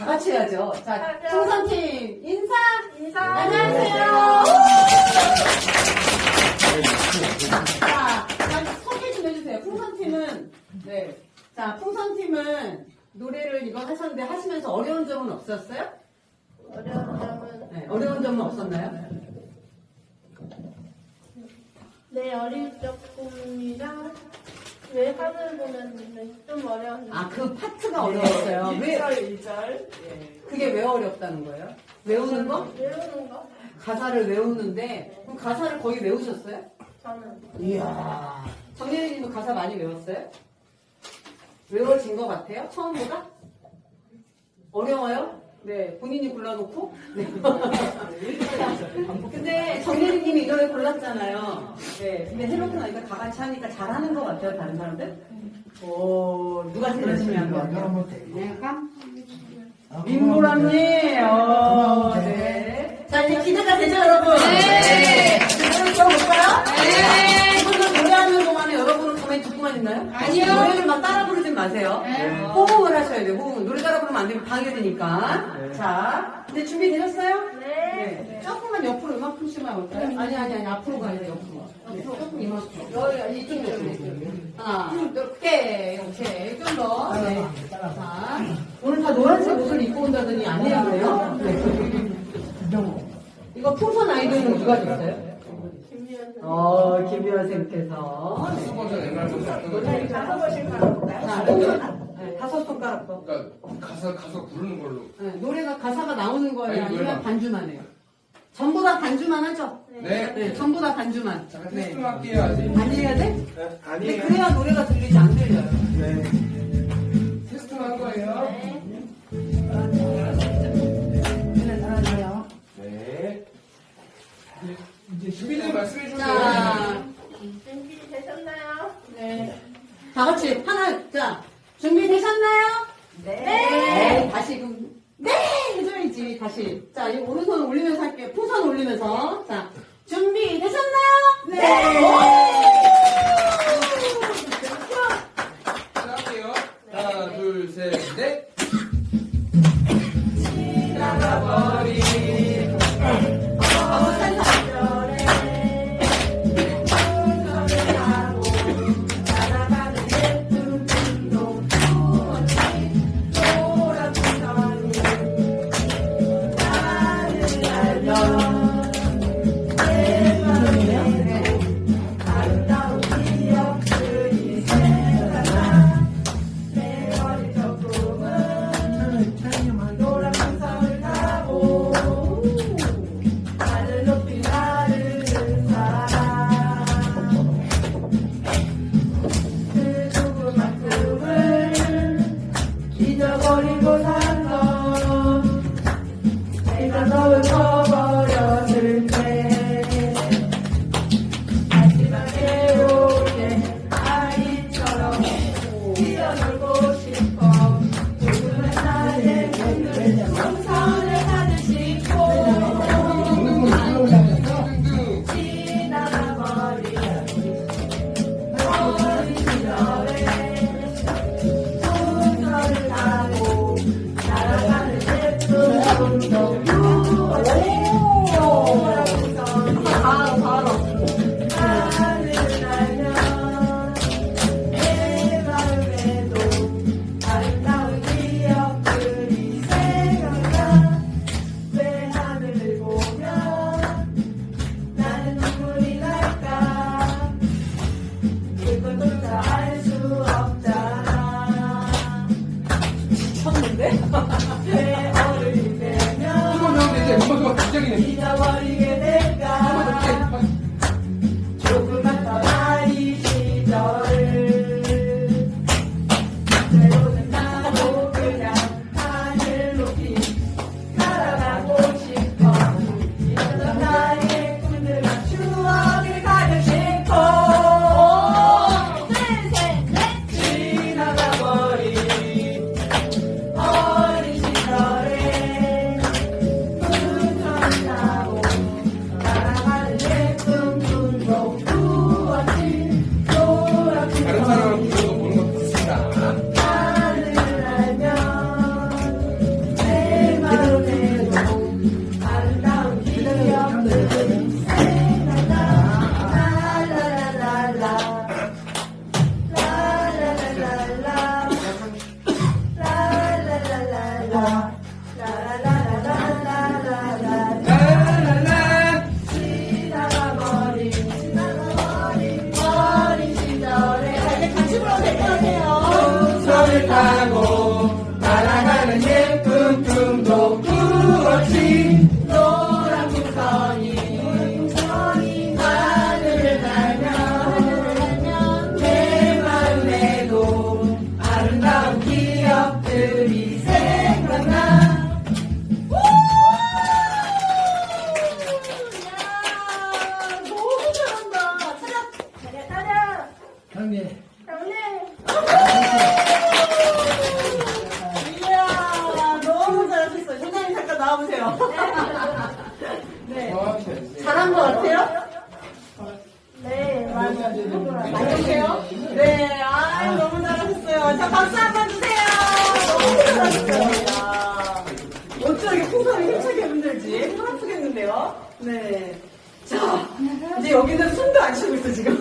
다 같이 해야죠. 자, 풍선팀 인사! 인사. 안녕하세요. 자, 자, 소개 좀 해주세요. 풍선팀은, 네. 자, 풍선팀은 노래를 이거 하셨는데 하시면서 어려운 점은 없었어요? 어려운 점은 네, 어려운 점은 없었나요? 내 어릴 적 꿈이랑 왜 하늘 보면 좀 어려운 점. 아, 그 파트가 어려웠어요. 왜, 1절, 1절. 예. 그게 왜 어렵다는 거예요? 외우는 거? 외우는 거? 가사를 외우는데, 그럼 가사를 거의 외우셨어요? 저는 이야. 정예린 님도 가사 많이 외웠어요? 외워진 것 같아요? 처음보다? 어려워요? 네, 본인이 골라놓고? 네. 근데 정예린님이 이 노래 골랐잖아요. 네, 근데 해놓고 나니까 다 같이 하니까 잘하는 것 같아요, 다른 사람들? 오, 누가 제일 열심히 한것 같아요? 네, 깜? 민보람님, 어, 네. 자, 이제 기대가 되죠, 여러분? 네. 노래 들어볼까요? 네. 이분들 노래하는 동안에 여러분은 가만히 듣고만 있나요? 아니요. 노래를 막 따라 부르지 마세요. 호응을 하셔야 돼요, 호응. 노래 따라 부르면 안 되면 방해되니까. 자, 이제 준비되셨어요? 네. 조금만 옆으로 이만큼씩만 올까요? 아니, 아니, 아니, 앞으로 가야 돼, 옆으로. 네, 조금 이만큼. 여기, 이쪽, 이쪽. 하나, 둘, 오케이, 오케이. 좀 더. 네. 자, 오늘 다 노란색 옷을 입고 온다더니 아니에요, 그래요? 네. 이거 풍선 아이돌은 누가 줬어요? 김미연 선 어, 김미연. 네. 다섯 번씩 가볼까요? 자. 네, 다섯 손가락 더. 그러니까 가사 가사 부르는 걸로. 네, 노래가 가사가 나오는 거예요? 아니, 아니면. 반주만 해요? 전부 다 반주만 하죠? 네. 네, 전부 다 반주만. 잠깐 네. 테스트 할게요 아직. 많이 해야 돼? 근데 아니에요. 그래야 노래가 들리지 안 들려요. 네. 테스트 할 거예요. 준비되셨나요? 네. 다시, 그럼, 네! 해줘야지, 다시. 자, 이 오른손 올리면서 할게요. 풍선 올리면서. 자, 준비되셨나요? 자, 나와보세요. 네. 잘한 것 같아요? 네, 안녕하세요. 네 아유 너무 잘하셨어요. 자 박수 한 번 주세요. 너무 잘하셨어요. 어쩌게 풍선이 힘차게 흔들지? 손 아프겠는데요? 네 자 이제 여기는 숨도 안 쉬고 있어 지금